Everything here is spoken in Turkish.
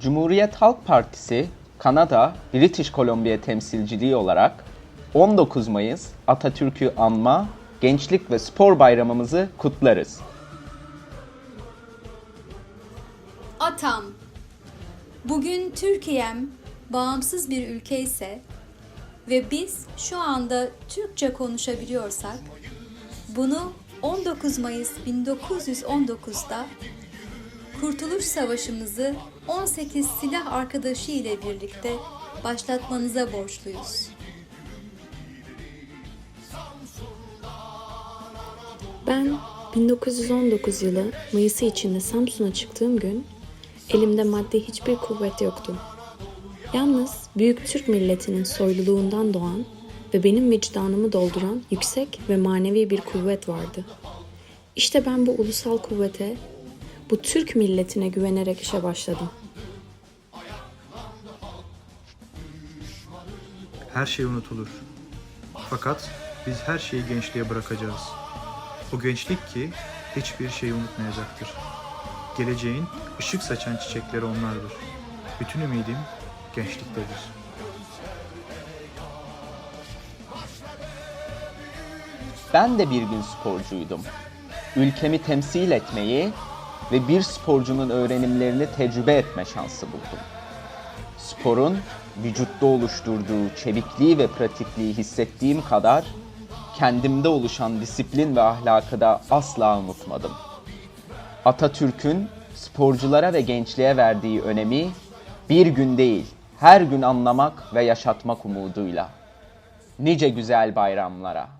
Cumhuriyet Halk Partisi Kanada British Columbia temsilciliği olarak 19 Mayıs Atatürk'ü anma, gençlik ve spor bayramımızı kutlarız. Atam. Bugün Türkiye'm bağımsız bir ülke ise ve biz şu anda Türkçe konuşabiliyorsak bunu 19 Mayıs 1919'da Kurtuluş Savaşımızı 18 silah arkadaşı ile birlikte başlatmanıza borçluyuz. Ben 1919 yılı Mayıs'ı içinde Samsun'a çıktığım gün elimde maddi hiçbir kuvvet yoktu. Yalnız büyük Türk milletinin soyluluğundan doğan ve benim vicdanımı dolduran yüksek ve manevi bir kuvvet vardı. İşte ben bu ulusal kuvvete, bu Türk milletine güvenerek işe başladım. Her şey unutulur. Fakat biz her şeyi gençliğe bırakacağız. O gençlik ki hiçbir şeyi unutmayacaktır. Geleceğin ışık saçan çiçekleri onlardır. Bütün ümidim gençliktedir. Ben de bir gün sporcuydum. Ülkemi temsil etmeyi ve bir sporcunun öğrenimlerini tecrübe etme şansı buldum. Sporun vücutta oluşturduğu çevikliği ve pratikliği hissettiğim kadar kendimde oluşan disiplin ve ahlakı da asla unutmadım. Atatürk'ün sporculara ve gençliğe verdiği önemi bir gün değil, her gün anlamak ve yaşatmak umuduyla. Nice güzel bayramlara.